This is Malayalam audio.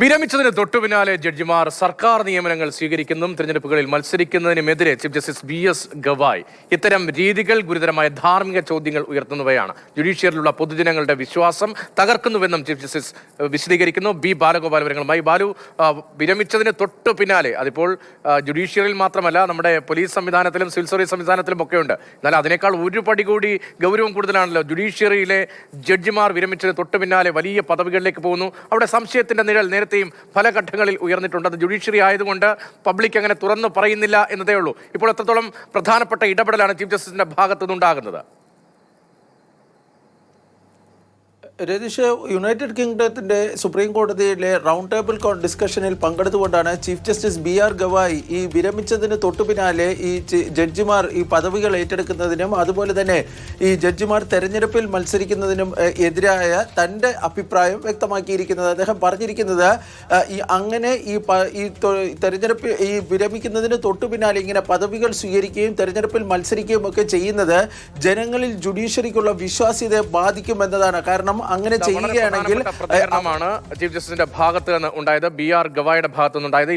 വിരമിച്ചതിന് തൊട്ടു പിന്നാലെ ജഡ്ജിമാർ സർക്കാർ നിയമനങ്ങൾ സ്വീകരിക്കുന്നതും തിരഞ്ഞെടുപ്പുകളിൽ മത്സരിക്കുന്നതിനുമെതിരെ chief justice B S Gavai ഇത്തരം രീതികൾ ഗുരുതരമായ ധാർമ്മിക ചോദ്യങ്ങൾ ഉയർത്തുന്നവയാണ്. ജുഡീഷ്യറിലുള്ള പൊതുജനങ്ങളുടെ വിശ്വാസം തകർക്കുന്നുവെന്നും ചീഫ് ജസ്റ്റിസ് വിശദീകരിക്കുന്നു. ബി. ബാലഗോപാൽ വിവരങ്ങളുമായി ബാലു വിരമിച്ചതിന് തൊട്ടു പിന്നാലെ അതിപ്പോൾ ജുഡീഷ്യറിയിൽ മാത്രമല്ല നമ്മുടെ പോലീസ് സംവിധാനത്തിലും സിവിൽ സർവീസ് സംവിധാനത്തിലും ഒക്കെ ഉണ്ട് എന്നാൽ അതിനേക്കാൾ ഒരു പടി കൂടി ഗൗരവം കൂടുതലാണല്ലോ ജുഡീഷ്യറിയിലെ ജഡ്ജിമാർ വിരമിച്ചതിന് തൊട്ടു പിന്നാലെ വലിയ പദവികളിലേക്ക് പോകുന്നു. അവിടെ സംശയത്തിന്റെ നിഴൽ നേരത്തെയും പല ഘട്ടങ്ങളിൽ ഉയർന്നിട്ടുണ്ട്. അത് ജുഡീഷ്യറി ആയതുകൊണ്ട് പബ്ലിക് അങ്ങനെ തുറന്നു പറയുന്നില്ല എന്നതേ ഉള്ളൂ ഇപ്പോൾ എത്രത്തോളം പ്രധാനപ്പെട്ട ഇടപെടലാണ് ചീഫ് ജസ്റ്റിസിന്റെ ഭാഗത്തു രതീഷ് യുണൈറ്റഡ് കിങ്ഡത്തിന്റെ സുപ്രീം കോടതിയിലെ റൗണ്ട് ടേബിൾ ഡിസ്കഷനിൽ പങ്കെടുത്തുകൊണ്ടാണ് chief justice B R Gavai ഈ വിരമിച്ചതിന് തൊട്ടു പിന്നാലെ ഈ ജഡ്ജിമാർ ഈ പദവികൾ ഏറ്റെടുക്കുന്നതിനും അതുപോലെ തന്നെ ഈ ജഡ്ജിമാർ തെരഞ്ഞെടുപ്പിൽ മത്സരിക്കുന്നതിനും എതിരായ തന്റെ അഭിപ്രായം വ്യക്തമാക്കിയിരിക്കുന്നത് അദ്ദേഹം പറഞ്ഞിരിക്കുന്നത് ഈ അങ്ങനെ ഈ ഈ തെരഞ്ഞെടുപ്പ് ഈ വിരമിക്കുന്നതിന് തൊട്ടു പിന്നാലെ ഇങ്ങനെ പദവികൾ സ്വീകരിക്കുകയും തെരഞ്ഞെടുപ്പിൽ മത്സരിക്കുകയും ഒക്കെ ചെയ്യുന്നത് ജനങ്ങളിൽ ജുഡീഷ്യറിക്കുള്ള വിശ്വാസ്യതയെ ബാധിക്കുമെന്നതാണ് കാരണം അങ്ങനെ ചെയ്യുകയാണെങ്കിൽ ചീഫ് ജസ്റ്റിസിന്റെ ഭാഗത്ത് നിന്ന് ഉണ്ടായത്. ബി ആർ ഗവായുടെ ഭാഗത്തു നിന്നുണ്ടായത്.